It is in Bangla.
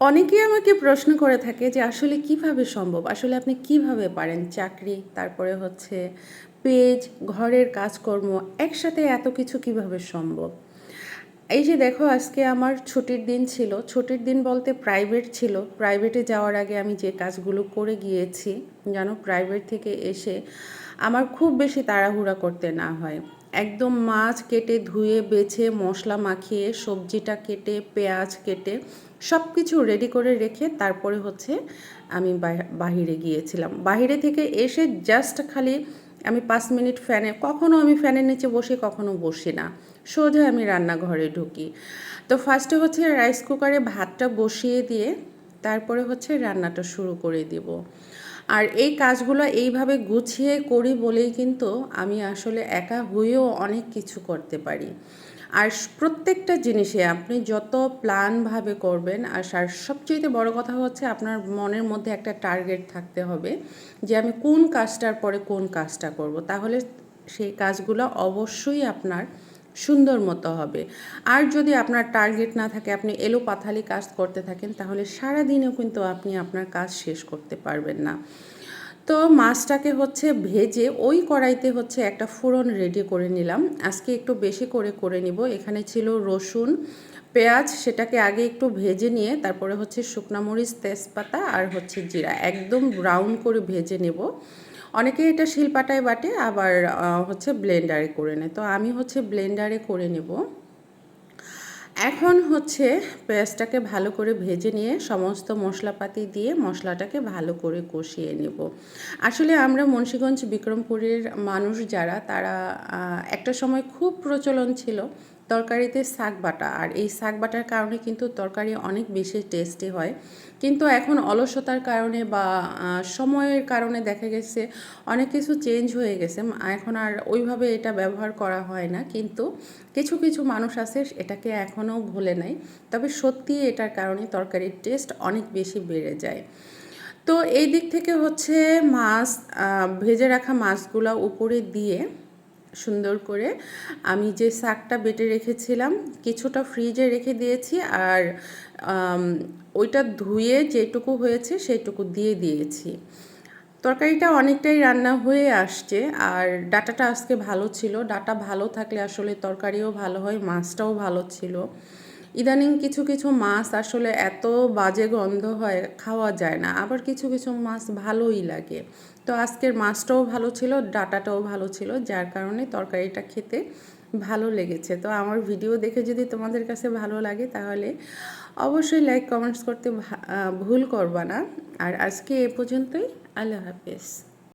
অনেকেই আমাকে প্রশ্ন করে থাকে যে আসলে কীভাবে সম্ভব? আসলে আপনি কীভাবে পারেন চাকরি? তারপরে হচ্ছে পেজ, ঘরের কাজকর্ম, একসাথে এত কিছু কীভাবে সম্ভব? এই যে দেখো, আজকে আমার ছুটির দিন ছিল। ছুটির দিন বলতে প্রাইভেট ছিল। প্রাইভেটে যাওয়ার আগে আমি যে কাজগুলো করে গিয়েছি, যেন প্রাইভেট থেকে এসে আমার খুব বেশি তাড়াহুড়া করতে না হয়। একদম মাছ কেটে ধুয়ে, বেছে, মশলা মাখিয়ে, সবজিটা কেটে, পেঁয়াজ কেটে সব কিছু রেডি করে রেখে তারপরে হচ্ছে আমি বাহিরে গিয়েছিলাম। বাহিরে থেকে এসে জাস্ট খালি আমি পাঁচ মিনিট ফ্যানে, কখনো আমি ফ্যানের নিচে বসি, কখনো বসি না। সোজা আমি রান্নাঘরে ঢুকি। তো ফার্স্টে হচ্ছে রাইস কুকারে ভাতটা বসিয়ে দিয়ে তারপরে হচ্ছে রান্নাটা শুরু করে দিব। আর এই কাজগুলো এইভাবে গুছিয়ে করি বলেই কিন্তু আমি আসলে একা হয়েও অনেক কিছু করতে পারি। আর প্রত্যেকটা জিনিসে আপনি যত প্ল্যানভাবে করবেন, আর সবচেয়ে বড় কথা হচ্ছে আপনার মনের মধ্যে একটা টার্গেট থাকতে হবে যে আমি কোন কাজটার পরে কোন কাজটা করব। তাহলে সেই কাজগুলো অবশ্যই আপনার সুন্দর মতো হবে। আর যদি আপনার টার্গেট না থাকে, আপনি এলো পাথালি কাজ করতে থাকেন, তাহলে সারা দিনেও কিন্তু আপনি আপনার কাজ শেষ করতে পারবেন না। তো মাছটাকে হচ্ছে ভেজে ওই কড়াইতে হচ্ছে একটা ফোড়ন রেডি করে নিলাম। আজকে একটু বেশি করে করে নিব। এখানে ছিল রসুন, পেঁয়াজ, সেটাকে আগে একটু ভেজে নিয়ে তারপরে হচ্ছে শুকনা মরিচ, তেজপাতা আর হচ্ছে জিরা একদম ব্রাউন করে ভেজে নেব। অনেকে এটা শিলপাটায় বাটে, আবার হচ্ছে ব্লেন্ডারে করে নেয়। তো আমি হচ্ছে ব্লেন্ডারে করে নেব। এখন হচ্ছে পেঁয়াজটাকে ভালো করে ভেজে নিয়ে সমস্ত মশলাপাতি দিয়ে মশলাটাকে ভালো করে কষিয়ে নেব। আসলে আমরা মুন্সীগঞ্জ বিক্রমপুরের মানুষ যারা, তারা একটা সময় খুব প্রচলন ছিল। তরকারিতে শাক বাটা। আর এই শাক বাটার কারণে কিন্তু তরকারি অনেক বেশি টেস্টি হয়। কিন্তু এখন অলসতার কারণে বা সময়ের কারণে দেখা গেছে অনেক কিছু চেঞ্জ হয়ে গেছে। এখন আর ওইভাবে এটা ব্যবহার করা হয় না। কিন্তু কিছু কিছু মানুষ আছে এটাকে এখনও ভুলে নাই। তবে সত্যি এটার কারণে তরকারির টেস্ট অনেক বেশি বেড়ে যায়। তো এই দিক থেকে হচ্ছে মাছ ভেজে রাখা মাছগুলো উপরে দিয়ে সুন্দর করে। আমি যে শাকটা বেটে রেখেছিলাম, কিছুটা ফ্রিজে রেখে দিয়েছি আর ওইটা ধুয়ে যেটুকু হয়েছে সেইটুকু দিয়ে দিয়েছি। তরকারিটা অনেকটাই রান্না হয়ে আসছে আর ডাটাটা আজকে ভালো ছিল। ডাটা ভালো থাকলে আসলে তরকারিও ভালো হয়, মাছটাও ভালো ছিল। ইদানিং কিছু কিছু মাছ আসলে এত বাজে গন্ধ হয়, খাওয়া যায় না। আবার কিছু কিছু মাছ ভালোই লাগে। তো আজকের মাছটাও ভালো ছিল, ডাটাটাও ভালো ছিল, যার কারণে তরকারিটা খেতে ভালো লেগেছে। তো আমার ভিডিও দেখে যদি তোমাদের কাছে ভালো লাগে তাহলে অবশ্যই লাইক কমেন্টস করতে ভুল করবা না। আর আজকে এ পর্যন্তই, আল্লাহ হাফেজ।